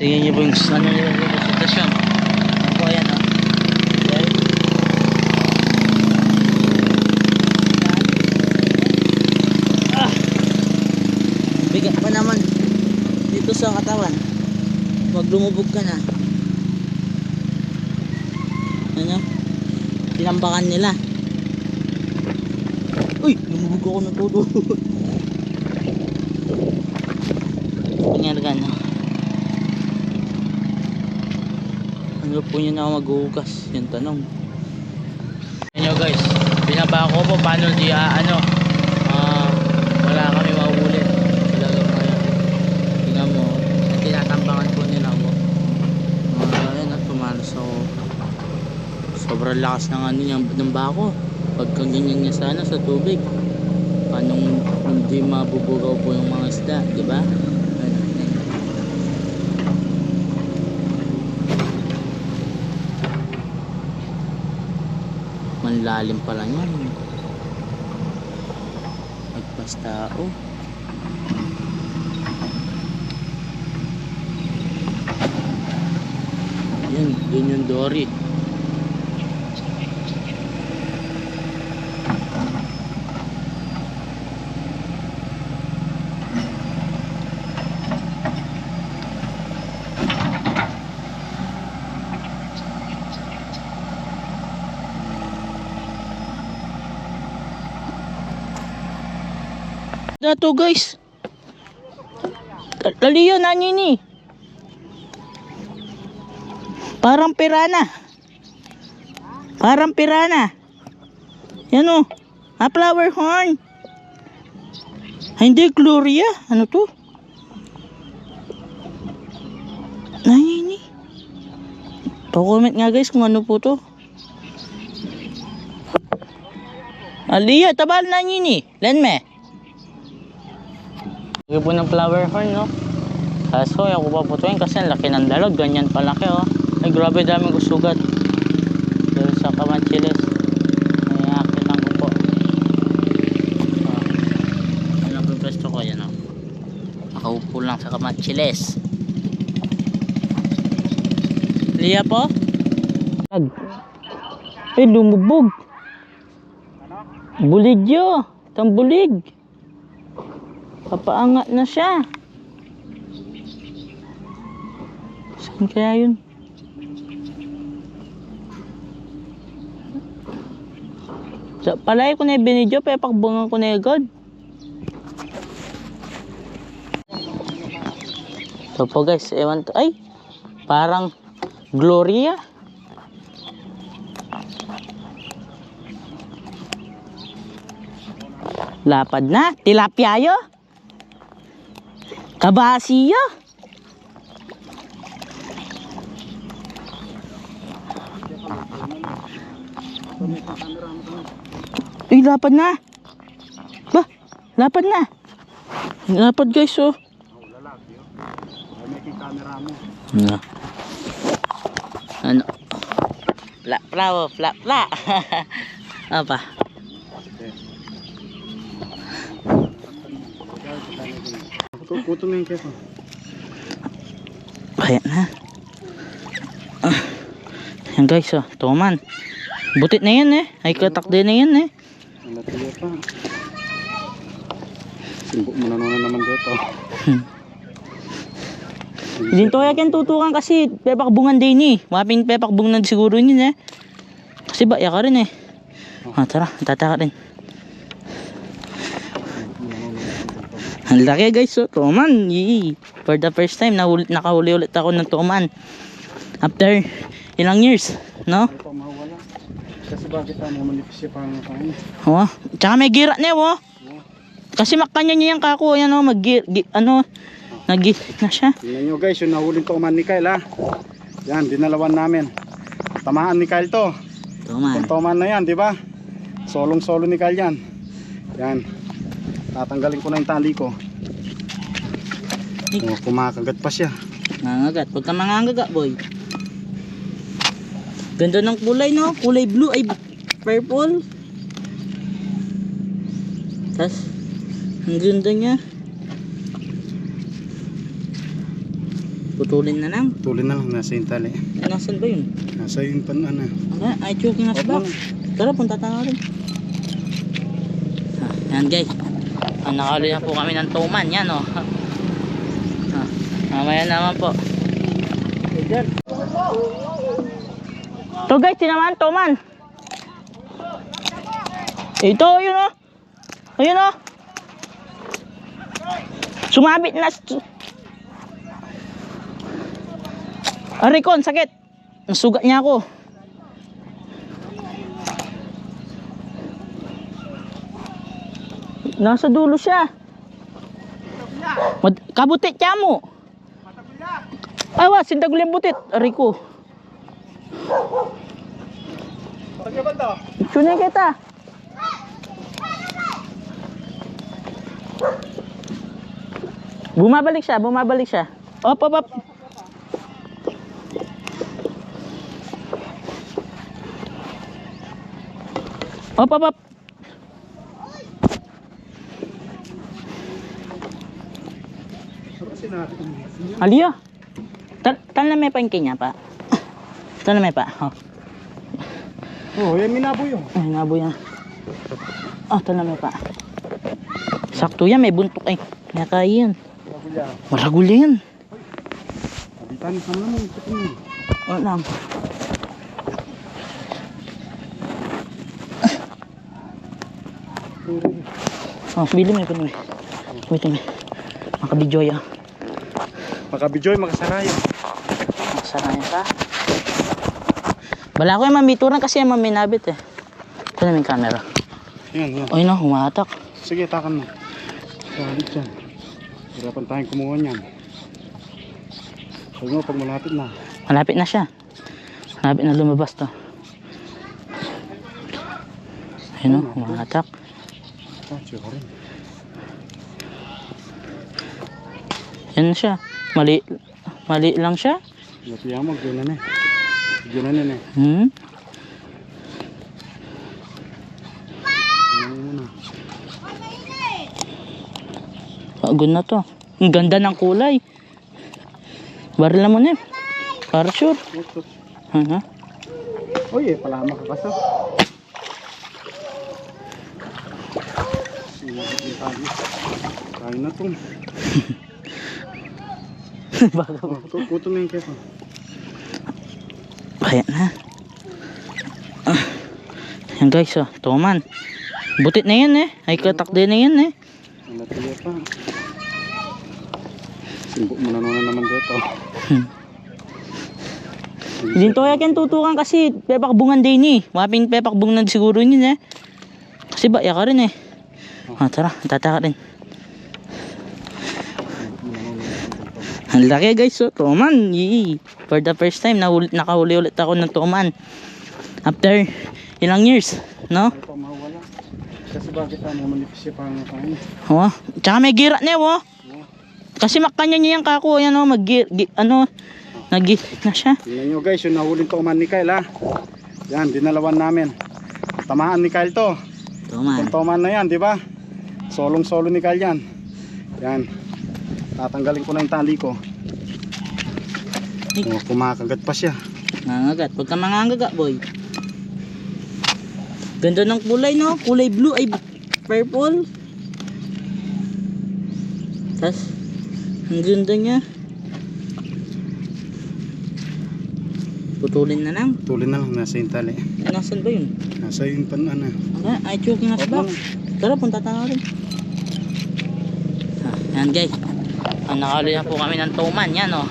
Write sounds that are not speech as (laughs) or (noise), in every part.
Tingnan niyo po yung ano nila sitwasyon. Ano po ayan oh. Well, Ah! Bigat pa naman dito sa katawan. Huwag lumubog ka na. Ano? Tinambakan nila. Uy! Lumubog ako ng todo. (laughs) Nangyari ka na. Ano po yun ako maghuhugas? Yung tanong. Yan guys, binaba ko po paano di ah, ano ah, wala kami mahuli. Talagang ngayon. Tingnan mo, tinatambakan po nila ako. Uh, ayun at pumalas ako. Sobrang lakas ng ano niya, ng bako. Pagka ganyan niya sa ano, sa tubig. Paano hindi mabubugaw po yung mga isda, di ba? Ayun, ayun. Manlalim pala yan. Magpas tao. Yan, yun yung dory. Dato guys. Laliyo na ni. Parang pirana. Parang pirana. Yan o. Ah, flower horn. Hindi, Gloria. Ano to? Nangini. Pa-comment nga guys kung ano po to. Aliya, tabal na nini. Po ng flower horn, no? Kaso, ako pa po ito kasi ang laki ng dalog. Ganyan palaki, oh. Ay, grabe daming usugat. Pero sa Camanchiles, ay akitan ko po. Oh. Ano po pwesto ko? Yan, oh. Nakaupo lang sa Camanchiles. Liya po? Eh, lumubog. Bulig yo. Itang bulig. Papaangat na siya. Saan kaya yun? Sa palay ko na binidyo, pero pakbungan ko na god. So po guys, ewan to. Ay, parang Gloria. Lapad na. Tilapia yo. Kabasi yo. Uy, lapad na. Ba, lapad na. Lapad guys, oh. Ano? Ano? Pla, pla, oh, pla, pla. (laughs) Apa? Puto na yung keso. Ayan na. Ah. Yan guys, oh. Tuman. Butit na yan eh. Ay katak din na yan eh. Nalatiyo pa. Simbok mo na naman dito. (laughs) Hmm. Dito kaya kyan tutukan kasi pepakbungan din eh. Waping pepakbungan siguro yun eh. Kasi ba, ka rin eh. Ah, tara, tataka rin. Ang laki guys, oh, tuman. Yee. For the first time, nahuli, nakahuli ulit ako ng tuman. After ilang years, no? Kasi bakit ano, manipis siya pang kain. Oh, tsaka may gira na oh. Kasi makanya niya yung kako, yan oh, mag ano, nag na siya. Tingnan nyo guys, yung nahuling toman ni Kyle ha. Yan, dinalawan namin. Tamaan ni Kyle to. Tuman. Yung toman na yan, di ba? Solong solo ni Kyle yan. Yan. Tatanggalin ko na yung tali ko. Oh, kumakagat pa siya. Nangagat. Huwag ka mangangaga, boy. Ganda ng kulay, no? Kulay blue ay purple. Tas, ang ganda niya. Put Putulin na lang. Tuloy na lang, nasa yung tali. Nasaan ba yun? Nasa yung pan, ano. Wala, ay choking us back. Tara, punta tayo rin. Ah, yan guys. Ang nakali na po kami ng tuman. Yan o. Oh. Ah, mamaya naman po. Ito guys, tinaman, tuman. Ito, yun o. Ayun o. Sumabit na. Arikon, sakit. Nasugat niya ako. Nasa dulo siya. Mad kabutit siya mo. Ay, wa, sindagul yung butit. To? Itsuna kita. Bumabalik siya, bumabalik siya. Op, op, op. Op, op, op. Ano sinabi? Aliyo. Tal na may paingkin niya pa. Tal na may pa. Oh. Oh, yan minabo yun. Ay, nabo yan. Ah, tal na may pa. Sakto yan, may buntok ay. Kaya kaya yan. Minabo yan. Mo. Ito mo. Wala lang. Oh, bili mo, mo. Wait mo. Makabidyo yan. Makabidyoy, makasarayo. Masarayan ka. Bala ko yung mamituran kasi yung maminabit eh. Ito na yung camera. Yan, yan. Oy no, humatak. Sige, takan mo. Salit yan. Hirapan tayong kumuha niyan. Sabi mo, pag malapit na. Malapit na siya. Malapit na lumabas to. Ayun o, humatak. Ah, siya rin. Yan na siya. Mali, mali lang siya. Lapiya mo, gano'n na eh. Gano'n na eh. Hmm? Pagod na to. Ang ganda ng kulay. Baril mo na eh. Para sure. Ito. Ha? Uy, eh, pala makakasap. Kaya na to. (laughs) Bago. Oh, ku- kuto na yung keso. Ayan na. Ah. Yan guys, oh. Tuman. Butit na yan eh. Ay katak din na yan eh. Ang latiya pa. Simbo mo na naman dito. Hmm. Dito kaya kan tutukan kasi pepakbungan din eh. Maping pepakbungan siguro yun eh. Kasi ba, ka rin eh. Ah, tara, tataka rin. Ang laki guys, oh, tuman. Yee. For the first time, nahuli, nakahuli ulit ako ng tuman. After ilang years, no? Kasi bakit ano, manipis siya pang kain. Oh, tsaka may gira na oh. Kasi makanya niya yung kako, yan oh, mag ano, nag na siya. Tingnan nyo guys, yung nahuling toman ni Kyle ha. Yan, dinalawan namin. Tamaan ni Kyle to. Tuman. Itong toman na yan, di ba? Solong solo ni Kyle yan. Yan. Tatanggalin ko na yung tali ko. Oh, kumakagat pa siya. Nangagat. Huwag ka mangangagat, boy. Ganda ng kulay, no? Kulay blue ay purple. Tas, ang ganda niya. Putulin na lang. Tuloy na lang, nasa yung tali. Nasaan ba yun? Nasa yung pan, ano. Wala, ay choking us back. Tara, punta tayo rin. Ah, yan guys. Ang nakali na po kami ng tuman. Yan o. Oh.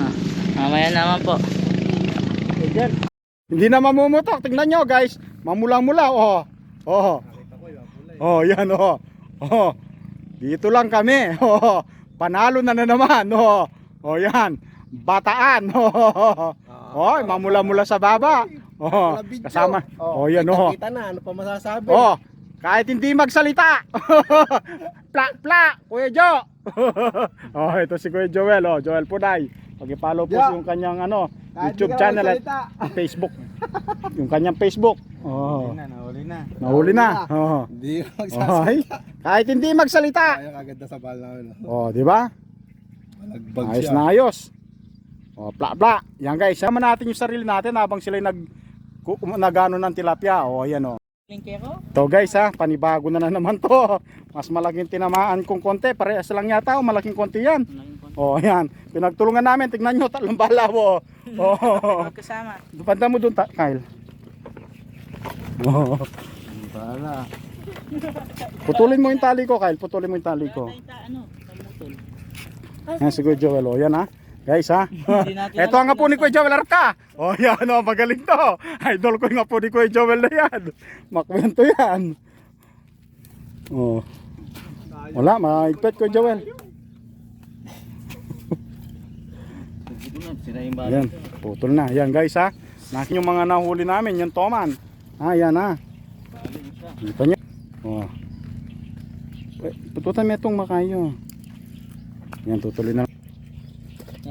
Ah, mamaya naman po. Hindi na mamumutok. Tingnan nyo guys. Mamula-mula. Oh. Oh. Oh, yan oh. Oh. Dito lang kami. Oh. Panalo na na naman. Oh. Oh, yan. Bataan. Oh. Oh, mamula-mula sa baba. Oh. Kasama. Oh, yan oh. Kita na, ano pa masasabi? Oh. Kahit hindi magsalita. (laughs) pla, pla, Kuya Jo. (laughs) oh, ito si Kuya Joel, oh, Joel Puday. Pag-follow po yung kanyang ano, Kahit YouTube channel at. (laughs) Facebook. yung kanyang Facebook. Oh. na, nahuli na. Nahuli na. Oh. Hindi ko Oh, ay. Kahit hindi magsalita. Ayaw agad na sa bal namin. Oh, di ba? Nagbag Ayos siya. na ayos. O, pla pla. Yan guys, sama natin yung sarili natin habang sila nag nagano ng tilapia. O, ayan o. Lingke ko? To guys ha, panibago na na naman to. Mas malaking tinamaan kong konti. Parehas lang yata o malaking konti yan. O, ayan. Pinagtulungan namin. Tignan nyo, tatlong balaw o. (laughs) O, Magkasama. panda mo dun, ta- Kyle. O, Bala. putulin mo yung tali ko, Kyle. Putulin mo yung tali ko. Ano? Yan si Kuya Joel. O, yan ha. Guys ha. (laughs) Ito ang apo ni Kuya Joel Arca. O yan o, magaling to. Idol ko yung apo ni Kuya Joel na yan. Makwento yan. O. Wala, maigpit Kuya Joel. Yan, putol na. Yan guys ha. Nakin yung mga nahuli namin, yung toman. Ah, yan ha. Kita nyo. O. Eh, Pututan mo itong makayo. Yan, tutuloy na.